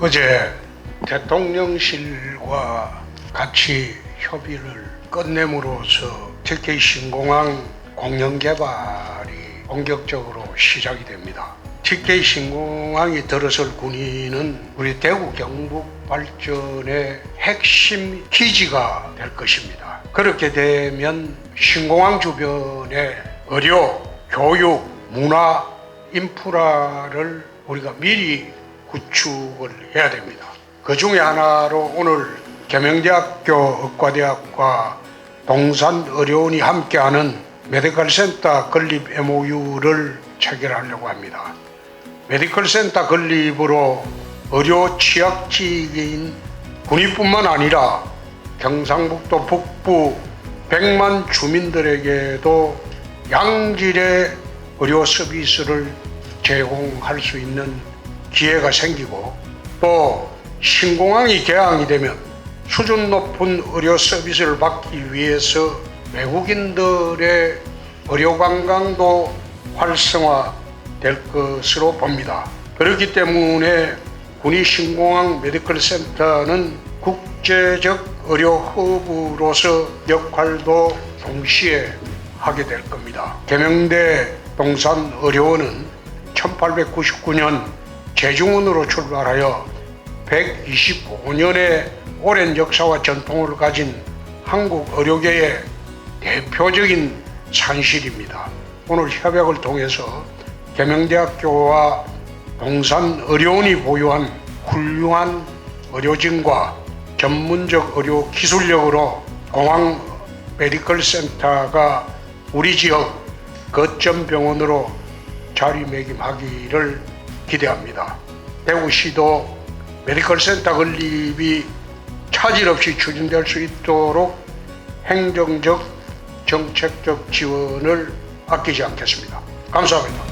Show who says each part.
Speaker 1: 어제 대통령실과 같이 협의를 끝냄으로써 특히 신공항 공영 개발이 본격적으로 시작이 됩니다. TK 신공항이 들어설 군위는 우리 대구 경북 발전의 핵심 기지가 될 것입니다. 그렇게 되면 신공항 주변에 의료, 교육, 문화, 인프라를 우리가 미리 구축을 해야 됩니다. 그 중에 하나로 오늘 계명대학교 의과대학과 동산의료원이 함께하는 메디컬 센터 건립 MOU를 체결하려고 합니다. 메디컬 센터 건립으로 의료 취약지인 군위뿐만 아니라 경상북도 북부 100만 주민들에게도 양질의 의료 서비스를 제공할 수 있는 기회가 생기고 또 신공항이 개항이 되면 수준 높은 의료 서비스를 받기 위해서 외국인들의 의료 관광도 활성화 될 것으로 봅니다. 그렇기 때문에 군위 신공항 메디컬 센터는 국제적 의료 허브로서 역할도 동시에 하게 될 겁니다. 계명대 동산의료원은 1899년 제중원으로 출발하여 125년의 오랜 역사와 전통을 가진 한국 의료계의 대표적인 산실입니다. 오늘 협약을 통해서 계명대학교와 동산의료원이 보유한 훌륭한 의료진과 전문적 의료 기술력으로 공항 메디컬 센터가 우리 지역 거점 병원으로 자리매김하기를 기대합니다. 대구시도 메디컬 센터 건립이 차질 없이 추진될 수 있도록 행정적 정책적 지원을 아끼지 않겠습니다. 감사합니다.